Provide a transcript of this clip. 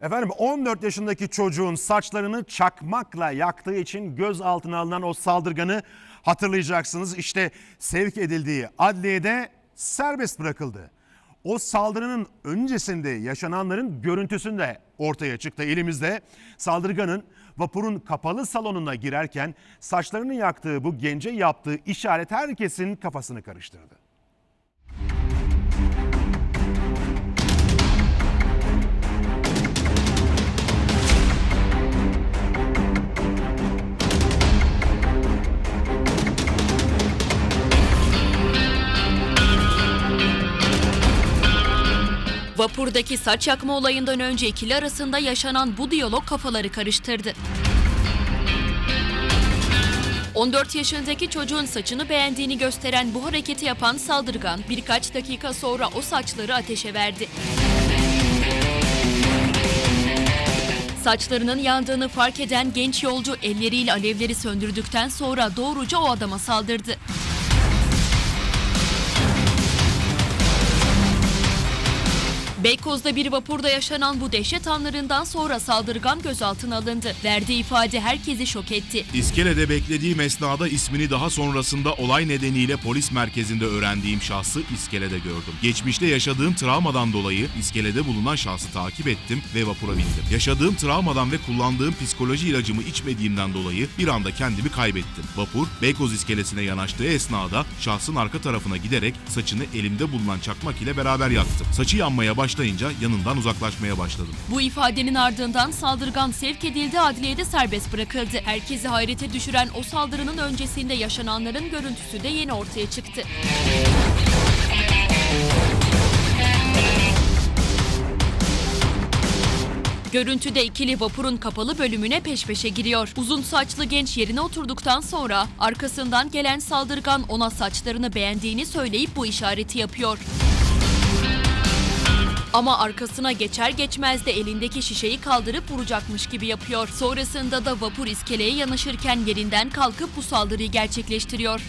Efendim 14 yaşındaki çocuğun saçlarını çakmakla yaktığı için gözaltına alınan o saldırganı hatırlayacaksınız. İşte sevk edildiği adliyede serbest bırakıldı. O saldırının öncesinde yaşananların görüntüsü de ortaya çıktı elimizde. Saldırganın vapurun kapalı salonuna girerken saçlarını yaktığı bu gence yaptığı işaret herkesin kafasını karıştırdı. Vapurdaki saç yakma olayından önce ikili arasında yaşanan bu diyalog kafaları karıştırdı. 14 yaşındaki çocuğun saçını beğendiğini gösteren bu hareketi yapan saldırgan birkaç dakika sonra o saçları ateşe verdi. Saçlarının yandığını fark eden genç yolcu elleriyle alevleri söndürdükten sonra doğruca o adama saldırdı. Beykoz'da bir vapurda yaşanan bu dehşet anlarından sonra saldırgan gözaltına alındı. Verdiği ifade herkesi şok etti. İskelede beklediğim esnada ismini daha sonrasında olay nedeniyle polis merkezinde öğrendiğim şahsı iskelede gördüm. Geçmişte yaşadığım travmadan dolayı iskelede bulunan şahsı takip ettim ve vapura bindim. Yaşadığım travmadan ve kullandığım psikoloji ilacımı içmediğimden dolayı bir anda kendimi kaybettim. Vapur Beykoz iskelesine yanaştığı esnada şahsın arka tarafına giderek saçını elimde bulunan çakmak ile beraber yaktım. Saçı yanmaya başlayınca yanından uzaklaşmaya başladım. Bu ifadenin ardından saldırgan sevk edildi, adliyede serbest bırakıldı. Herkesi hayrete düşüren o saldırının öncesinde yaşananların görüntüsü de yeni ortaya çıktı. Görüntüde ikili vapurun kapalı bölümüne peş peşe giriyor. Uzun saçlı genç yerine oturduktan sonra arkasından gelen saldırgan ona saçlarını beğendiğini söyleyip bu işareti yapıyor. Ama arkasına geçer geçmez de elindeki şişeyi kaldırıp vuracakmış gibi yapıyor. Sonrasında da vapur iskeleye yanaşırken yerinden kalkıp bu saldırıyı gerçekleştiriyor.